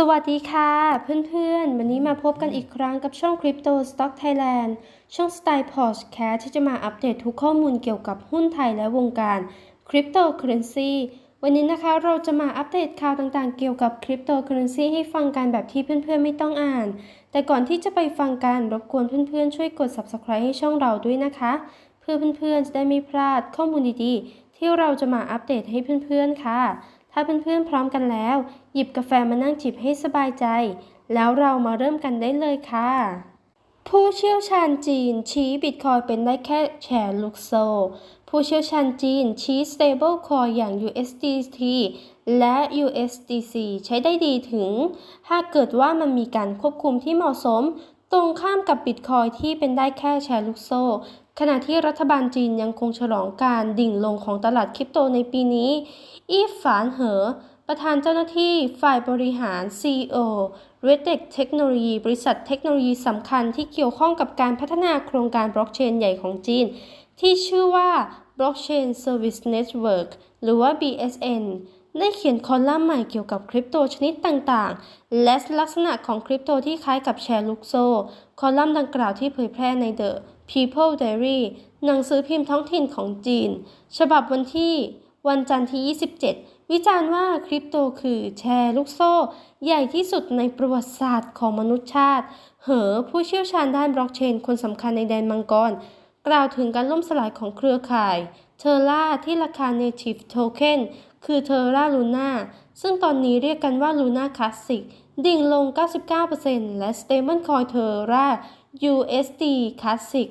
สวัสดีค่ะเพื่อนๆ วันนี้มาพบกันอีกครั้งกับช่อง Crypto Stock Thailand ช่องสไตล์พอร์ชแคสที่จะมาอัปเดตทุกข้อมูลเกี่ยวกับหุ้นไทยและวงการ Cryptocurrency วันนี้นะคะเราจะมาอัปเดตข่าวต่างๆ เกี่ยวกับ Cryptocurrency ให้ฟังกันแบบที่เพื่อนๆ ไม่ต้องอ่าน แต่ก่อนที่จะไปฟังกันรบกวนเพื่อนๆ ช่วยกด Subscribe ให้ช่องเราด้วยนะคะ เพื่อเพื่อนๆ จะได้ไม่พลาดข้อมูลดีๆ ที่เราจะมาอัปเดตให้เพื่อนๆ ค่ะ ถ้าเพื่อนๆพร้อมกันแล้ว หยิบกาแฟมานั่งจิบให้สบายใจ แล้วเรามาเริ่มกันได้เลยค่ะ ผู้เชี่ยวชาญจีนชี้บิตคอยเป็นได้แค่แชร์ลูกโซ่ผู้เชี่ยวชาญจีนชี้ stable coin อย่าง USDT และ USDC ใช้ได้ดีถึง หากเกิดว่ามันมีการควบคุมที่เหมาะสม ตรงข้ามกับบิตคอยที่เป็นได้แค่แชร์ลูกโซ่ ขณะที่รัฐบาลจีนยังคงฉลองการดิ่งลงของตลาดคริปโตในปีนี้ อีฟฝานเหอ ประธานเจ้าหน้าที่ฝ่ายบริหาร CEO r e d e x เทคโนโลยีบริษัทเทคโนโลยีสำคัญที่เกี่ยวข้องกับการพัฒนาโครงการบล็อกเชนใหญ่ของจีน ที่ชื่อว่า Blockchain Service Network หรือว่า BSN ได้เขียนคอลัมน์ใหม่เกี่ยวกับคริปโตชนิดต่างๆ และลักษณะของคริปโตที่คล้ายกับแชร์ลูกโซ่ คอลัมน์ดังกล่าวที่เผยแพร่ใน The People Diary หนังสือพิมพ์ท้องถิ่นของจีน ฉบับวันที่วันจันทร์ที่ 27 วิจารณ์ว่าคริปโตคือแชร์ลูกโซ่ ใหญ่ที่สุดในประวัติศาสตร์ของมนุษยชาติ เหอผู้เชี่ยวชาญด้านบล็อกเชน คนสำคัญในแดนมังกร กล่าวถึงการล่มสลายของเครือข่ายเทอร่าที่ราคา Native Token คือเทอร่าลูน่าซึ่งตอนนี้เรียกกันว่าลูน่าคลาสสิก ดิ่งลง 99%และ Stablecoin เทอร่า USD Classic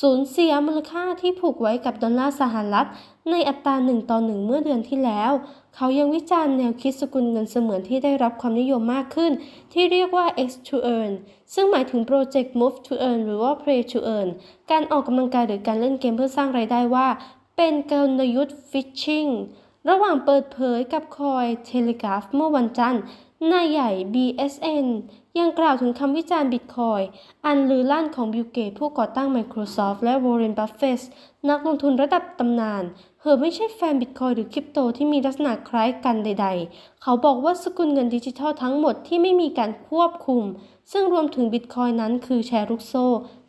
สูญเสียมูลค่าที่ผูกไว้กับดอลลาร์สหรัฐ ในอัตรา1ต่อ1เมื่อเดือนที่แล้ว เขายังวิจารณ์แนวคิดสกุลเงินเสมือนที่ได้รับความนิยมมากขึ้น ที่เรียกว่า X to Earn ซึ่งหมายถึง Project Move to Earn หรือว่า Play to Earn การออกกำลังกายหรือการเล่นเกมเพื่อสร้างไรายได้ว่า เป็นกลยุทธ์ Phishing ระหว่างเปิดเผยกับคอย Telegraph เมื่อวันจันทร์ นายใหญ่ BSN ยังกล่าวถึงคำวิจารณ์บิตคอยอันลือลั่นของบิลเกตผู้ก่อตั้ง Microsoft และ Warren Buffett นักลงทุนระดับตำนานเหอไม่ใช่แฟนบิตคอยหรือคริปโตที่มีลักษณะคล้ายกันใด ๆ เขาบอกว่าสกุลเงินดิจิทัลทั้งหมดที่ไม่มีการควบคุม ซึ่งรวมถึงบิตคอยนั้นคือแชร์ลูกโซ่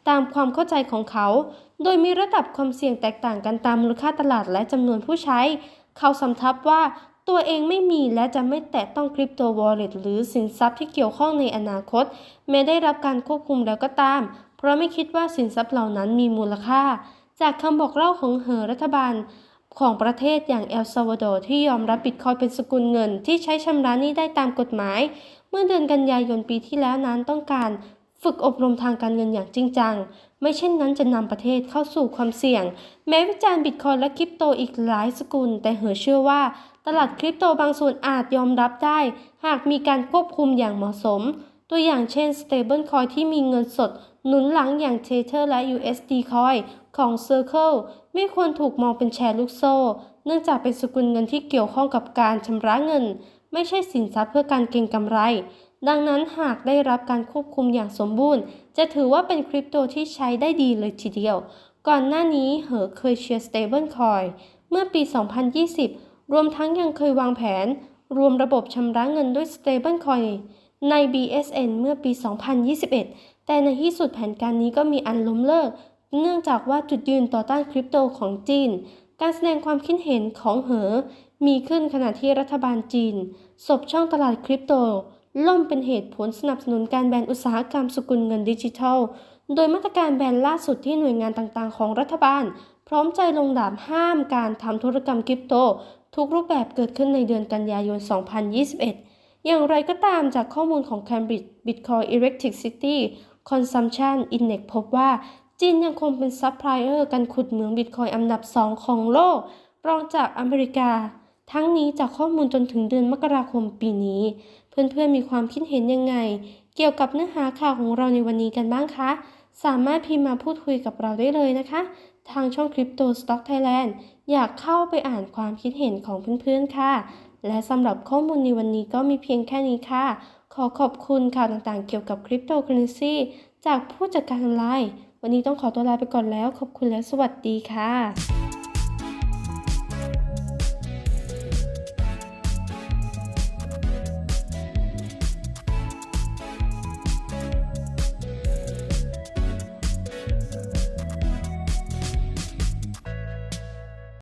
ตามความเข้าใจของเขา โดยมีระดับความเสี่ยงแตกต่างกันตามมูลค่าตลาดและจำนวนผู้ใช้ เขาสำทับว่า ตัวเองไม่มีและจะไม่แตะต้องคริปโตวอลเล็ตหรือสินทรัพย์ที่เกี่ยวข้องในอนาคต แม้ได้รับการควบคุมแล้วก็ตาม เพราะไม่คิดว่าสินทรัพย์เหล่านั้นมีมูลค่า จากคำบอกเล่าของเหอรัฐบาลของประเทศอย่างเอลซาวาดอร์ที่ยอมรับบิตคอยเป็นสกุลเงินที่ใช้ชำระหนี้ได้ตามกฎหมาย เมื่อเดือนกันยายนปีที่แล้วนั้นต้องการฝึกอบรมทางการเงินอย่างจริงจัง ไม่เช่นนั้นจะนำประเทศเข้าสู่ความเสี่ยง แม้วิจารณ์บิตคอยและคริปโตอีกหลายสกุล แต่เหอเชื่อว่า ตลาดคริปโตบางส่วนอาจยอมรับได้ หากมีการควบคุมอย่างเหมาะสม ตัวอย่างเช่น Stablecoin ที่มีเงินสด หนุนหลังอย่าง Tether และ USD Coin ของ Circle ไม่ควรถูกมองเป็นแชร์ลูกโซ่ เนื่องจากเป็นสกุลเงินที่เกี่ยวข้องกับการชำระเงิน ไม่ใช่สินทรัพย์เพื่อการเก็งกำไร ดังนั้นหากได้รับการควบคุมอย่างสมบูรณ์ จะถือว่าเป็นคริปโตที่ใช้ได้ดีเลยทีเดียว ก่อนหน้านี้เหอเคยเชียร์ Stablecoin เมื่อปี 2020 รวมทั้งยังเคยวางแผน รวมระบบชำระเงินด้วย Stablecoin ใน BSN เมื่อปี 2021 แต่ในที่สุดแผนการนี้ก็มีอันล้มเลิก เนื่องจากว่าจุดยืนต่อต้านคริปโตของจีน การแสดงความคิดเห็นของเหอ มีขึ้นขณะที่รัฐบาลจีน สบช่องตลาดคริปโต ล่มเป็นเหตุผลสนับสนุนการแบนอุตสาหกรรมสกุลเงินดิจิทัล โดยมาตรการแบนล่าสุดที่หน่วยงานต่างๆ ของรัฐบาล พร้อมใจลงดาบห้ามการทำธุรกรรมคริปโต ทุกรูปแบบเกิดขึ้นในเดือนกันยายน 2021 อย่างไรก็ตามจากข้อมูลของ Cambridge Bitcoin Electricity Consumption Index พบว่าจีนยังคงเป็นซัพพลายเออร์การขุดเหมืองบิตคอยอันดับ 2 ของโลก รองจากอเมริกา ทั้งนี้จากข้อมูลจนถึงเดือนมกราคมปีนี้ เพื่อนๆมีความคิดเห็นยังไง เกี่ยวกับเนื้อหาข่าวของเราในวันนี้กันบ้างคะ สามารถพิมพ์มาพูดคุยกับเราได้เลยนะคะ ทางช่อง Crypto Stock Thailand อยากเข้าไปอ่านความคิดเห็นของเพื่อนๆค่ะ และสำหรับข้อมูลในวันนี้ก็มีเพียงแค่นี้ค่ะ ขอขอบคุณข่าวต่างๆเกี่ยวกับคริปโตเคอเรนซีจากผู้จัดการออนไลน์ วันนี้ต้องขอตัวลาไปก่อนแล้ว ขอบคุณและสวัสดีค่ะ